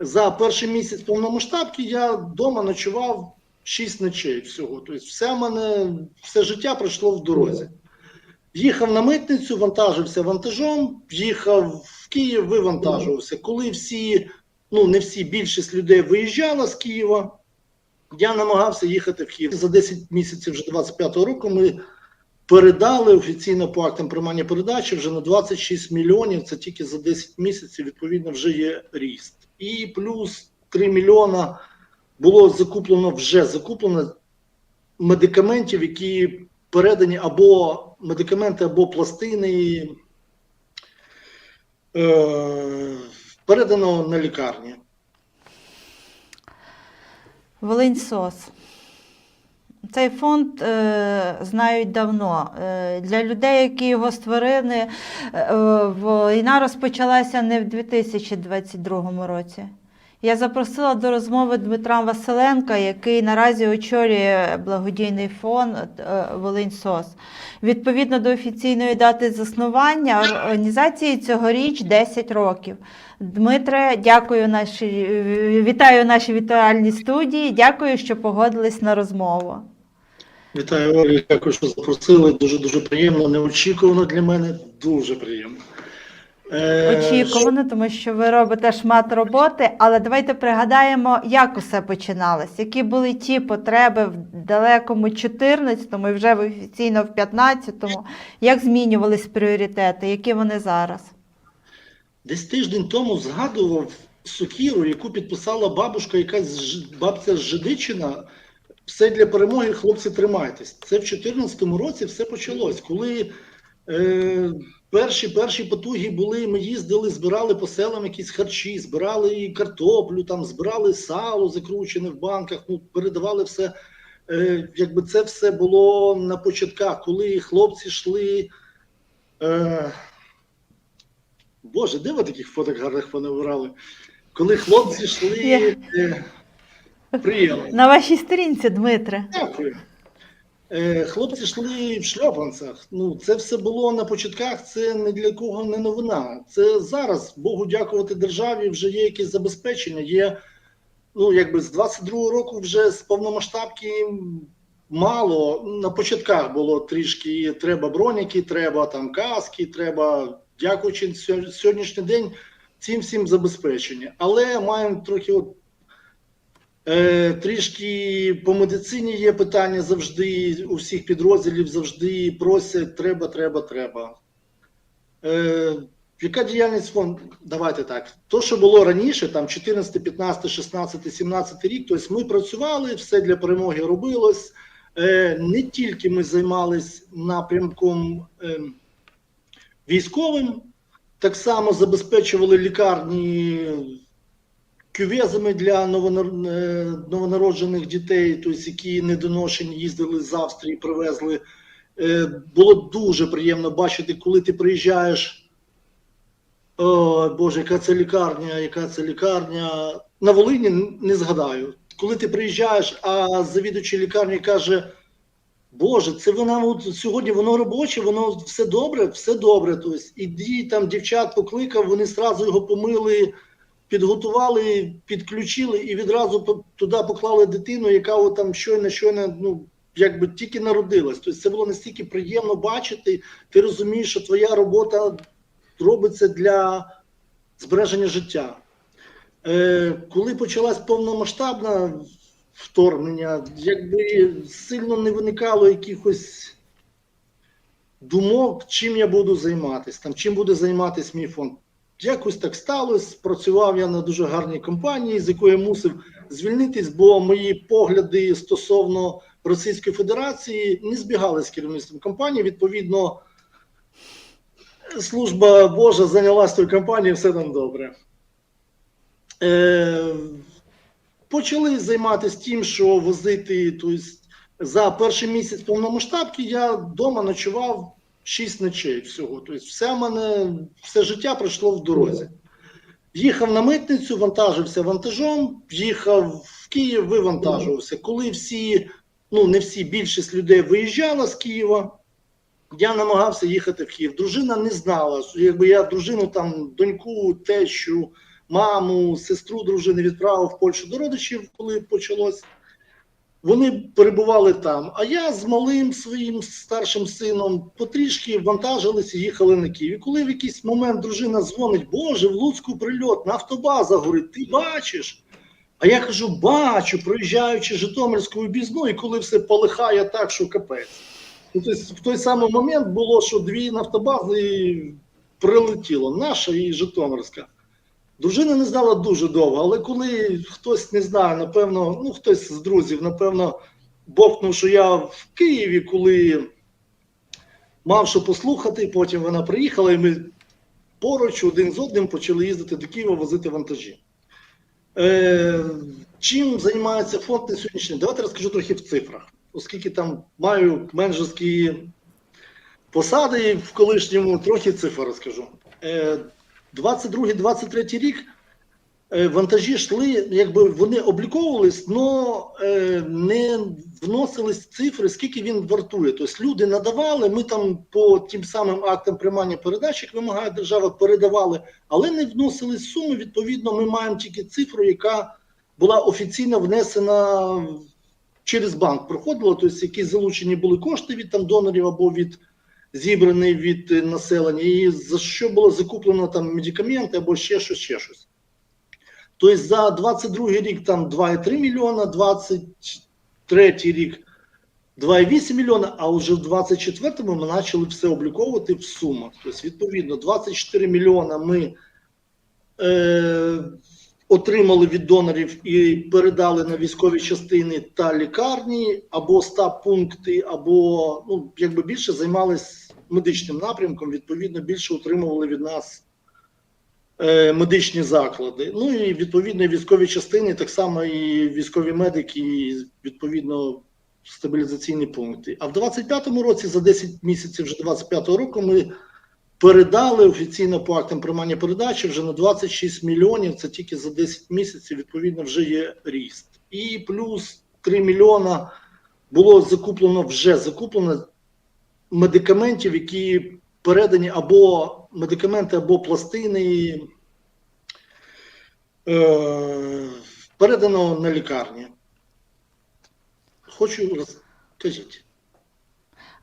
за перший місяць повномасштабки я вдома ночував 6 ночей всього. Тобто, все мене, все життя пройшло в дорозі. Їхав на митницю, вантажився вантажом, їхав в Київ, вивантажувався. Коли всі, ну не всі, більшість людей виїжджала з Києва, я намагався їхати в Київ. За 10 місяців вже 25-го року ми передали офіційно по актам приймання передачі вже на 26 мільйонів. Це тільки за 10 місяців, відповідно, вже є ріст. І плюс 3 мільйона було закуплено вже закуплено медикаментів, які передані або медикаменти, або пластини. Е, передано на лікарні. Волиньсос. Цей фонд е, знають давно. Е, для людей, які його створили, е, війна розпочалася не в 2022 році. Я запросила до розмови Дмитра Василенка, який наразі очолює благодійний фонд е, Волиньсос. Відповідно до офіційної дати заснування організації цьогоріч 10 років. Дмитре, дякую нашій, вітаю нашій вітальній студії. Дякую, що погодились на розмову. Вітаю Олі, дякую, що запросили. Дуже дуже приємно, неочікувано для мене. Дуже приємно. Е, Очікувано, тому що ви робите шмат роботи, але давайте пригадаємо, як усе починалось, які були ті потреби в далекому 14-му і вже офіційно в 15-му, як змінювались пріоритети, які вони зараз? Десь тиждень тому згадував сокіру, яку підписала бабушка, якась бабця з Жидичина. Все для перемоги, хлопці, тримайтесь. Це в 2014 році все почалось. Коли е, перші перші потуги були, ми їздили, збирали по селам якісь харчі, збирали і картоплю, там збирали сало закручене в банках, ну передавали все. Е, якби це все було на початках, коли хлопці йшли. Е, Боже, де ви таких фоток гарних понабирали? Коли хлопці йшли. Я- Е, приємно. На вашій сторінці, Дмитре. Дякую. Е, хлопці йшли в шльопанцях. Ну, це все було на початках. Це не для кого не новина. Це зараз, Богу дякувати державі, вже є якесь забезпечення. Є, ну, якби з 22-го року вже з повномасштабки мало. На початках було трішки треба броніки, треба там каски, треба, дякуючи сьогоднішній день цим всім забезпечення. Але маємо трохи от трішки по медицині є питання завжди. У всіх підрозділів завжди просять треба, треба, треба. Е, яка діяльність фонду? Давайте так. То, що було раніше, там 14, 15, 16, 17 рік, тобто ми працювали, все для перемоги робилось. Е, не тільки ми займалися напрямком е, військовим, так само забезпечували лікарні кювезами для е, новонароджених дітей, тобто, які недоношені, їздили з Австрії, привезли. Е, Було дуже приємно бачити, коли ти приїжджаєш. О, Боже, яка це лікарня, яка це лікарня. На Волині не згадаю. Коли ти приїжджаєш, а завідувачий лікарні каже: Боже, це вона от сьогодні воно робоче, воно все добре, все добре. Тобто, іди там дівчат покликав, вони зразу його помили підготували, підключили і відразу туди поклали дитину, яка там щойно, щойно, ну якби тільки народилась. Тобто це було настільки приємно бачити. Ти розумієш, що твоя робота робиться для збереження життя. Е, коли почалась повномасштабне вторгнення, якби сильно не виникало якихось думок, чим я буду займатися, там, чим буде займатися мій фонд. Якось так сталося. Працював я на дуже гарній компанії, з якої мусив звільнитись, бо мої погляди стосовно Російської Федерації не збігали з керівництвом компанії. Відповідно, служба Божа зайнялась тою компанією, все там добре. Е, почали займатися тим, що возити. Тобто, за перший місяць повномасштабки я вдома ночував 6 ночей всього. Тобто, все мене, все життя пройшло в дорозі. Їхав на митницю, вантажився вантажом, їхав в Київ, вивантажувався. Коли всі, ну не всі, більшість людей виїжджала з Києва, я намагався їхати в Київ. Дружина не знала, якби я дружину, там, доньку, тещу, маму, сестру дружини відправив в Польщу до родичів, коли почалось. Вони перебували там. А я з малим своїм старшим сином потрішки вантажилися їхали на Київ. І коли в якийсь момент дружина дзвонить, Боже, в Луцьку прильот, нафтобаза горить, ти бачиш? А я кажу, бачу, проїжджаючи Житомирську об'їзну, і коли все полихає так, що капець. Тобто, в той самий момент було, що дві нафтобази прилетіло, наша і Житомирська. Дружина не знала дуже довго, але коли хтось не знає, напевно, ну хтось з друзів, напевно, бовкнув, що я в Києві, коли мав що послухати, потім вона приїхала, і ми поруч один з одним почали їздити до Києва, возити вантажі. Е, чим займається фонд на сьогоднішній? Давайте розкажу трохи в цифрах, оскільки там маю менеджерські посади в колишньому, трохи цифр розкажу. Е, 22-23 рік е, вантажі йшли, якби вони обліковувались, але не вносились цифри, скільки він вартує. Тобто люди надавали, ми там по тим самим актам приймання передач, як вимагає держава, передавали, але не вносились суми. Відповідно, ми маємо тільки цифру, яка була офіційно внесена через банк. Проходила, тобто які залучені були кошти від там донорів або від зібраний від е, населення, і за що було закуплено там медикаменти або ще щось, ще щось. Тобто за 22 рік там 2,3 мільйона, 23 рік 2,8 мільйона, а вже в 24-му ми почали все обліковувати в сумах. Тобто, відповідно, 24 мільйона ми е, отримали від донорів і передали на військові частини та лікарні, або стаб пункти, або ну, якби більше займались медичним напрямком, відповідно, більше отримували від нас е, медичні заклади. Ну і відповідно військові частини, так само і військові медики, і відповідно стабілізаційні пункти. А в 25-му році, за 10 місяців вже 25-го року, ми передали офіційно по актам приймання передачі вже на 26 мільйонів. Це тільки за 10 місяців. Відповідно, вже є ріст. І плюс 3 мільйона було закуплено вже закуплено медикаментів, які передані або медикаменти, або пластини. Е, передано на лікарні. Хочу розкажіть.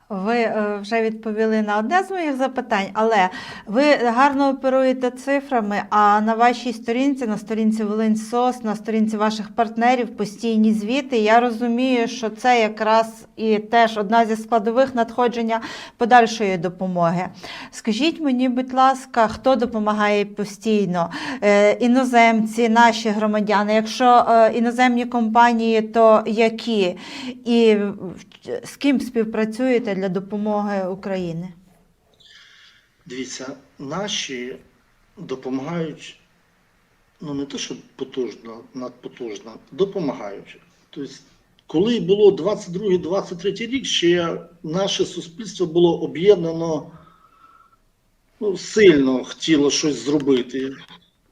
Ви е, вже відповіли на одне з моїх запитань, але ви гарно оперуєте цифрами. А на вашій сторінці, на сторінці Волинь-СОС, на сторінці ваших партнерів постійні звіти. Я розумію, що це якраз і теж одна зі складових надходження подальшої допомоги. Скажіть мені, будь ласка, хто допомагає постійно? Е, Іноземці, наші громадяни. Якщо е, іноземні компанії, то які? І з ким співпрацюєте для допомоги Україні? Дивіться, наші допомагають, ну не те, що потужно, надпотужно, допомагають. Тобто, коли було 22-23 рік, ще наше суспільство було об'єднано, ну, сильно хотіло щось зробити.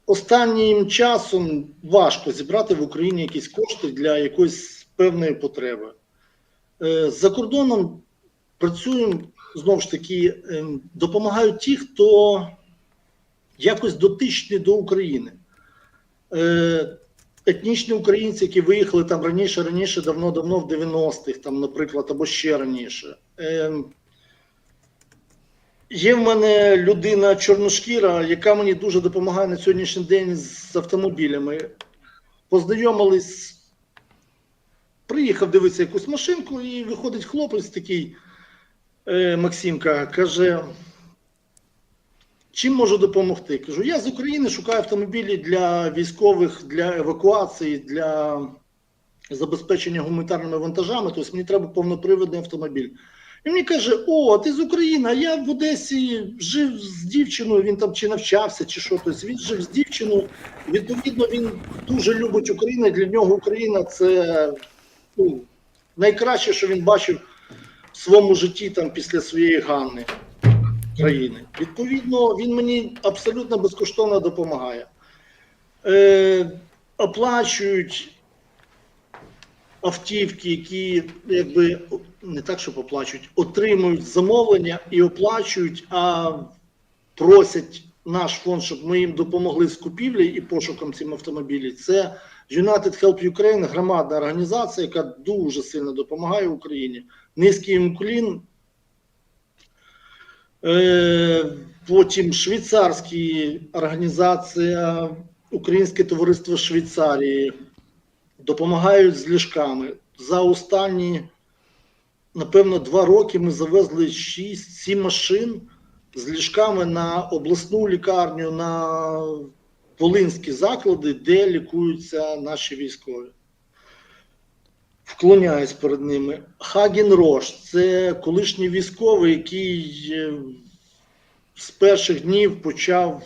Останнім часом важко зібрати в Україні якісь кошти для якоїсь певної потреби. Е, За кордоном працюємо знову ж таки, ем, допомагають ті, хто якось дотичний до України. Е, Етнічні українці, які виїхали там раніше, раніше, давно-давно в 90-х, там, наприклад, або ще раніше. Ем, Є в мене людина чорношкіра, яка мені дуже допомагає на сьогоднішній день з автомобілями. Познайомились, приїхав дивитися якусь машинку, і виходить хлопець такий. Е, Максимка каже, чим можу допомогти? Кажу, я з України шукаю автомобілі для військових, для евакуації, для забезпечення гуманітарними вантажами. Тобто мені треба повнопривідний автомобіль. І мені каже: О, ти з України, а я в Одесі жив з дівчиною, він там чи навчався, чи що. Тобто він жив з дівчиною. Відповідно, він дуже любить Україну. Для нього Україна це ну, найкраще, що він бачив своєму житті там після своєї Ганни країни. Відповідно, він мені абсолютно безкоштовно допомагає. Е, оплачують автівки, які якби не так, що оплачують, отримують замовлення і оплачують, а просять наш фонд, щоб ми їм допомогли з купівлі і пошуком цих автомобілів. Це United Help Ukraine, громадна організація, яка дуже сильно допомагає Україні. Низький їм. Е, Потім швейцарська організація, Українське товариство Швейцарії допомагають з ліжками. За останні, напевно, два роки ми завезли 6-7 машин з ліжками на обласну лікарню, на волинські заклади, де лікуються наші військові. Вклоняюсь перед ними. Хаген Рош це колишній військовий, який е, з перших днів почав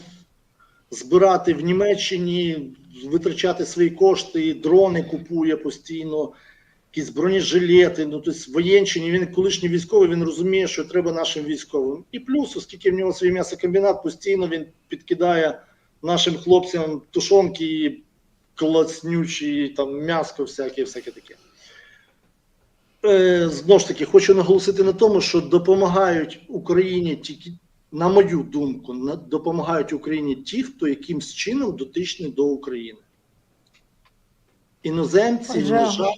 збирати в Німеччині, витрачати свої кошти, дрони купує постійно, якісь бронежилети. Ну, тобто в воєнщині він колишній військовий, він розуміє, що треба нашим військовим. І плюс, оскільки в нього свій м'ясокомбінат, постійно він підкидає нашим хлопцям тушонки, клацнючі, там м'яско, всяке, всяке таке. Е, знову ж таки, хочу наголосити на тому, що допомагають Україні тільки, на мою думку, на- допомагають Україні ті, хто якимсь чином дотичний до України. Іноземці, на жаль,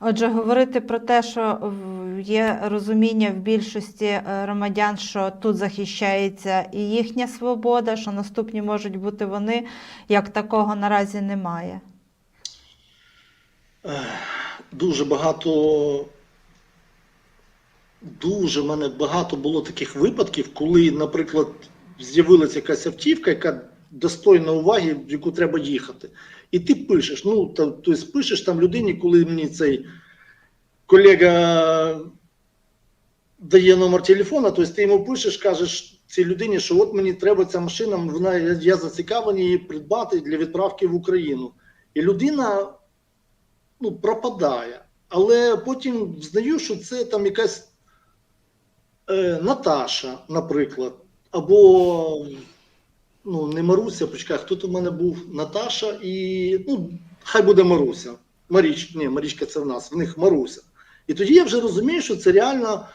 Отже, говорити про те, що є розуміння в більшості е, громадян, що тут захищається і їхня свобода, що наступні можуть бути вони, як такого наразі немає. дуже багато. Дуже в мене багато було таких випадків, коли, наприклад, з'явилася якась автівка, яка достойна уваги, в яку треба їхати. І ти пишеш, ну, та, тобто пишеш там людині, коли мені цей колега дає номер телефона, тобто ти йому пишеш, кажеш цій людині, що от мені треба ця машина, вона, я, я зацікавлений її придбати для відправки в Україну. І людина ну, пропадає. Але потім взнаю, що це там якась е, Наташа, наприклад, або ну, не Маруся, почекай, хто тут в мене був? Наташа і ну, хай буде Маруся. Маріч, ні, Марічка це в нас, в них Маруся. І тоді я вже розумію, що це реально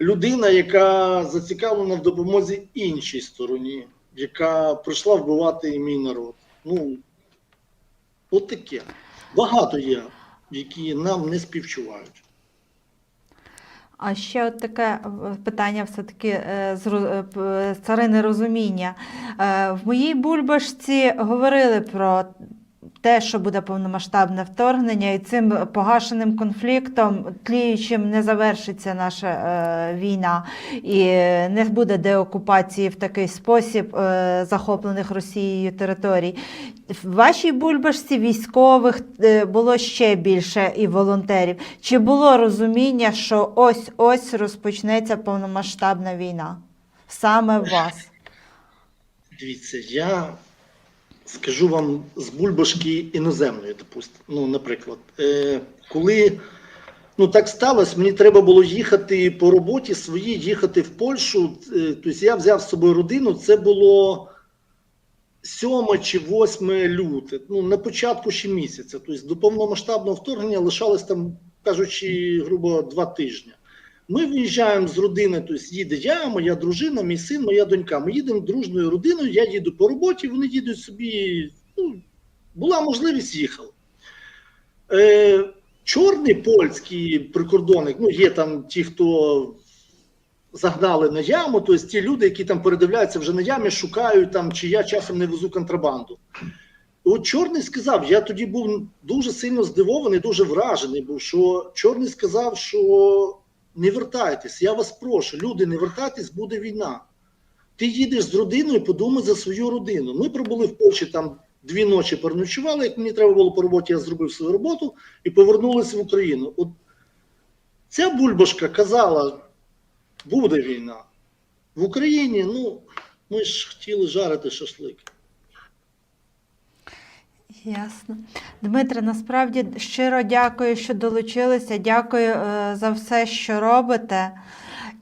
людина, яка зацікавлена в допомозі іншій стороні, яка прийшла вбивати мій народ. Ну, от таке. Багато є, які нам не співчувають. А ще от таке е, питання все-таки е, з ро- е, царини розуміння. В моїй бульбашці говорили про те, що буде повномасштабне вторгнення, і цим погашеним конфліктом, тліючим не завершиться наша е, війна, і не буде деокупації в такий спосіб е, захоплених Росією територій. В вашій бульбашці військових е, було ще більше і волонтерів. Чи було розуміння, що ось ось розпочнеться повномасштабна війна? Саме в вас? Дивіться, я скажу вам з бульбашки іноземної, допустимо. Ну, наприклад, е, коли ну, так сталося, мені треба було їхати по роботі своїй, їхати в Польщу. Е, тобто я взяв з собою родину, це було 7 чи 8 люте, ну, на початку ще місяця. Тобто до повномасштабного вторгнення лишалось там, кажучи, грубо два тижні. Ми виїжджаємо з родини, тобто їде я, моя дружина, мій син, моя донька. Ми їдемо дружною родиною, я їду по роботі, вони їдуть собі. Ну, була можливість їхали. Е, чорний польський прикордонник, ну є там ті, хто загнали на яму, тобто ті люди, які там передивляються вже на ямі, шукають там, чи я часом не везу контрабанду. От Чорний сказав, я тоді був дуже сильно здивований, дуже вражений був, що Чорний сказав, що не вертайтесь, я вас прошу, люди, не вертайтесь, буде війна. Ти їдеш з родиною, подумай за свою родину. Ми пробули в Польщі там дві ночі переночували, як мені треба було по роботі, я зробив свою роботу і повернулися в Україну. От ця бульбашка казала, буде війна. В Україні, ну, ми ж хотіли жарити шашлик. Ясно. Дмитре, насправді щиро дякую, що долучилися. Дякую е, за все, що робите.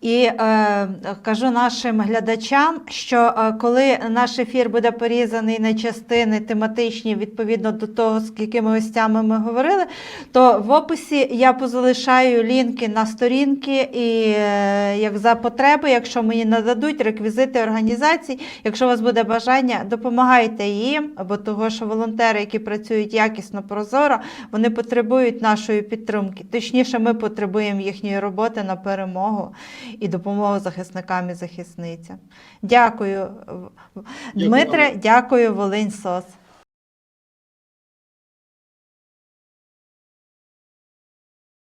І е, кажу нашим глядачам, що е, коли наш ефір буде порізаний на частини тематичні відповідно до того, з якими гостями ми говорили, то в описі я позалишаю лінки на сторінки і е, як за потреби, якщо мені нададуть реквізити організацій, якщо у вас буде бажання, допомагайте їм, бо того, що волонтери, які працюють якісно, прозоро, вони потребують нашої підтримки. Точніше, ми потребуємо їхньої роботи на перемогу і допомогу захисникам і захисницям. Дякую, Дмитре, дякую, Волинь СОС.